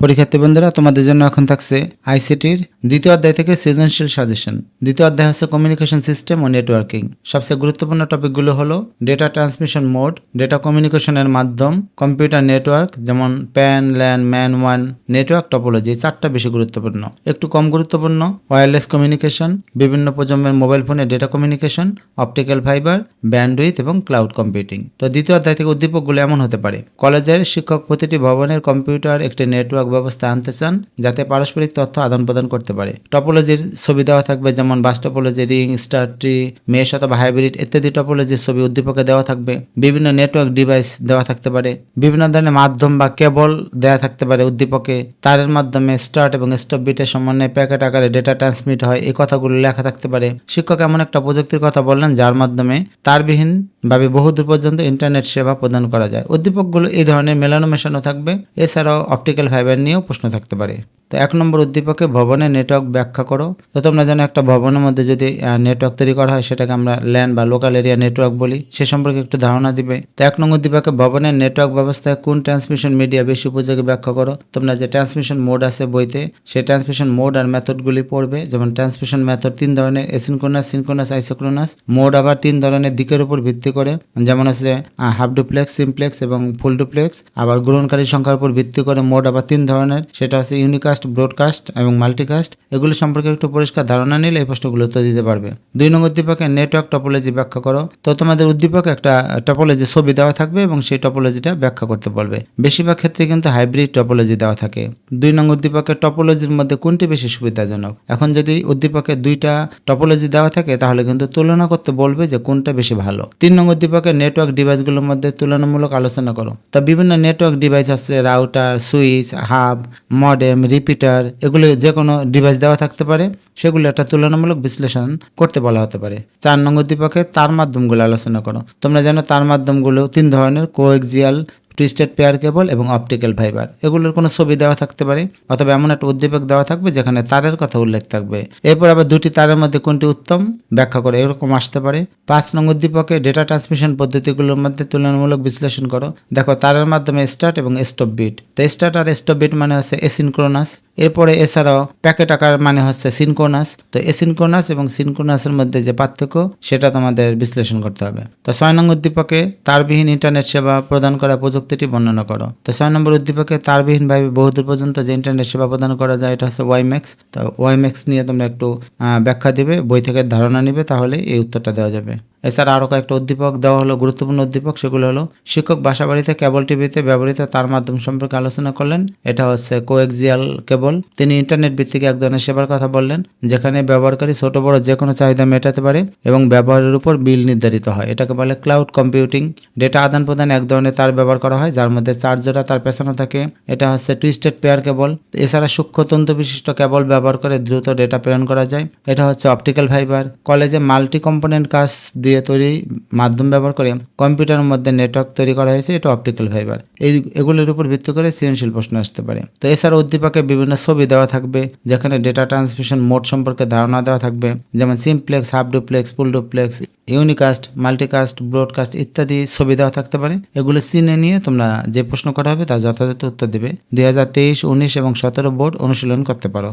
পরীক্ষার্থী বন্ধুরা, তোমাদের জন্য এখন থাকছে আইসিটির দ্বিতীয় অধ্যায় থেকে সৃজনশীল সাজেশন। দ্বিতীয় অধ্যায় হচ্ছে কমিউনিকেশন সিস্টেম ও নেটওয়ার্কিং সবচেয়ে গুরুত্বপূর্ণ টপিকগুলো হলো ডেটা ট্রান্সমিশন মোড ডেটা কমিউনিকেশনের মাধ্যম কম্পিউটার নেটওয়ার্ক যেমন প্যান ল্যান ম্যান ওয়ান নেটওয়ার্ক টপোলজি চারটা বেশি গুরুত্বপূর্ণ। একটু কম গুরুত্বপূর্ণ ওয়্যারলেস কমিউনিকেশন বিভিন্ন প্রজন্মের মোবাইল ফোনে data communication optical fibre bandwidth এবং ক্লাউড কম্পিউটিং তো দ্বিতীয় অধ্যায় থেকে উদ্দীপকগুলো এমন হতে পারে। কলেজের শিক্ষক প্রতিটি ভবনের কম্পিউটার একটি নেটওয়ার্ক ব্যবস্থা আনতে চান যাতে পারস্পরিক তথ্য আদান প্রদান করতে পারে। টপোলজির ছবি দেওয়া থাকবে যেমন bus topology ring, star, tree, mesh অথবা হাইব্রিড ইত্যাদি টপোলজির ছবি উদ্দীপকে দেওয়া থাকবে। বিভিন্ন নেটওয়ার্ক ডিভাইস দেওয়া থাকতে পারে। বিভিন্ন ধরনের মাধ্যম বা কেবল দেওয়া থাকতে পারে উদ্দীপকে। তারের মাধ্যমে স্টার্ট এবং স্টপ বিটের সমন্বয়ে প্যাকেট আকারে ডেটা ট্রান্সমিট হয়। এই কথাগুলো লেখা থাকতে পারে। শিক্ষক এমন একটা প্রযুক্তির কথা বললেন যার মাধ্যমে তারবিহীন ভাবে বহুদূর পর্যন্ত ইন্টারনেট সেবা প্রদান করা যায়। উদ্দীপকগুলো এই ধরনের মেলানো মেশানো থাকবে। এছাড়াও অপটিক্যাল ফাইবার নিয়েও প্রশ্ন থাকতে পারে। তো এক নম্বর উদ্দীপকে ভবনের নেটওয়ার্ক ব্যাখ্যা করো। তো তোমরা জানো একটা ভবনের মধ্যে যদি নেটওয়ার্ক তৈরি করা হয়, সেটাকে আমরা ল্যান্ড বা লোকাল এরিয়া নেটওয়ার্ক বলি। সে সম্পর্কে একটু ধারণা দিবে। তো এক নম্বর উদ্দীপকে ভবনের নেটওয়ার্ক ব্যবস্থায় কোন ট্রান্সমিশন মিডিয়া বেশি উপযোগী ব্যাখ্যা করো? তোমরা যে ট্রান্সমিশন মোড আছে বইতে, সেই ট্রান্সমিশন মোড আর মেথডগুলি পড়বে। যেমন ট্রান্সমিশন মেথড তিন ধরনের এসিনক্রোনাস সিনক্রোনাস আইসোক্রোনাস মোড আবার তিন ধরনের দিকের উপর ভিত্তি করে। যেমন আছে হাফ ডুপ্লেক্স সিমপ্লেক্স এবং ফুল ডুপ্লেক্স আবার গ্রহণকারী সংখ্যার উপর ভিত্তি করে মোড আবার তিন ধরনের। সেটা হচ্ছে ইউনিকাস্ট ব্রডকাস্ট এবং মাল্টিকাস্ট এগুলো সম্পর্কে একটু পরিষ্কার ধারণা নিলে এই প্রশ্নগুলো উত্তর দিতে পারবে। দুই নম্বর উদ্দীপকে নেটওয়ার্ক টপোলজি ব্যাখ্যা করো। তো তোমাদের উদ্দীপক একটা টপোলজি ছবি দেওয়া থাকবে এবং সেই টপোলজিটা ব্যাখ্যা করতে বলবে। বেশিরভাগ ক্ষেত্রে কিন্তু হাইব্রিড টপোলজি দেওয়া থাকে। দুই নং উদ্দীপকে টপোলজির মধ্যে কোনটি বেশি সুবিধাজনক? এখন যদি উদ্দীপকে দুইটা টপোলজি দেওয়া থাকে, তাহলে কিন্তু তুলনা করতে বলবে যে কোনটা বেশি ভালো। তিন নং উদ্দীপকে নেটওয়ার্ক ডিভাইসগুলোর মধ্যে তুলনামূলক আলোচনা করো। তো বিভিন্ন নেটওয়ার্ক ডিভাইস আছে router switch hub modem repeater, এগুলো যে কোনো ডিভাইস দেওয়া থাকতে পারে, সেগুলো একটা তুলনামূলক বিশ্লেষণ করতে বলা হতে পারে। চার নং উদ্দীপকে তার মাধ্যমগুলো আলোচনা করো। তোমরা যেন তার মাধ্যমগুলো তিন ধরনের কোএক্সিয়াল টুইস্টেড পেয়ার কেবল এবং অপটিক্যাল ফাইবার এগুলোর কোনো ছবি দেওয়া থাকতে পারে, অথবা এমন একটা উদ্দীপক দেওয়া থাকবে যেখানে তারের কথা উল্লেখ থাকবে। এরপর আবার দুটি তারের মধ্যে কোনটি উত্তম ব্যাখ্যা করে, এরকম আসতে পারে। পাঁচ নং উদ্দীপকে ডেটা ট্রান্সমিশন পদ্ধতিগুলোর মধ্যে তুলনামূলক বিশ্লেষণ করো। দেখো, তারের মাধ্যমে স্টার্ট এবং স্টপ বিট তো স্টার্ট আর স্টপ বিট মানে হচ্ছে এসিনক্রোনাস এরপরে এছাড়াও প্যাকেট আকার মানে হচ্ছে সিনকোনাস তো এসিনক্রোনাস এবং সিনকোনাসের মধ্যে যে পার্থক্য, সেটা তোমাদের বিশ্লেষণ করতে হবে। তো ছয় নং উদ্দীপকে তারবিহীন ইন্টারনেট সেবা প্রদান করা প্রযুক্তিটি বর্ণনা করো। তো ছয় নম্বর উদ্দীপকে তারবিহীনভাবে বহুদূর পর্যন্ত যে ইন্টারনেট সেবা প্রদান করা যায়, এটা হচ্ছে ওয়াইম্যাক্স তো ওয়াইম্যাক্স নিয়ে তোমরা একটু ব্যাখ্যা দিবে, বই থেকে ধারণা নিবে, তাহলে এই উত্তরটা দেওয়া যাবে। এছাড়া আরও কয়েকটা উদ্দীপক দেওয়া হলো, গুরুত্বপূর্ণ উদ্দীপক, সেগুলো হলো, শিক্ষক বাসাবাড়িতে কেবল টিভিতে ব্যবহৃত তার মাধ্যম সম্পর্কে আলোচনা করলেন, এটা হচ্ছে কোএক্সিয়াল কেবল। তিনি ইন্টারনেট ভিত্তিক এক ধরনের সেবার কথা বললেন, যেখানে ব্যবহারকারী ছোট, বড় যে কোনো চাহিদা মেটাতে পারে এবং ব্যবহারের উপর বিল নির্ধারিত হয়। এটাকে বলে ক্লাউড কম্পিউটিং ডেটা আদান প্রদান এক ধরনের তার ব্যবহার করা হয়, যার মধ্যে চার্জারটা তার পেছানো থাকে। এটা হচ্ছে টুইস্টেড পেয়ার কেবল এছাড়া সূক্ষ্ম তন্তু বিশিষ্ট কেবল ব্যবহার করে দ্রুত ডেটা প্রেরণ করা যায়। এটা হচ্ছে অপটিক্যাল ফাইবার কলেজে মাল্টি কম্পোনেন্ট কাজ দিয়ে তৈরি মাধ্যম ব্যবহার করে কম্পিউটারের মধ্যে নেটওয়ার্ক তৈরি করা হয়েছে, এটা অপটিক্যাল ফাইবার এই এগুলোর উপর ভিত্তি করে সৃজনশীল প্রশ্ন আসতে পারে। তো এছাড়া উদ্দীপকে বিভিন্ন ছবি দেওয়া থাকবে, যেখানে ডেটা ট্রান্সমিশন মোড সম্পর্কে ধারণা দেওয়া থাকবে, যেমন simplex half duplex full duplex unicast multicast broadcast ইত্যাদি ছবি দেওয়া থাকতে পারে। এগুলো চিনে নিয়ে তোমরা যে প্রশ্ন করা হবে তার যথাযথ উত্তর দেবে। দুই হাজার তেইশ, উনিশ এবং সতেরো বোর্ড অনুশীলন করতে পারো।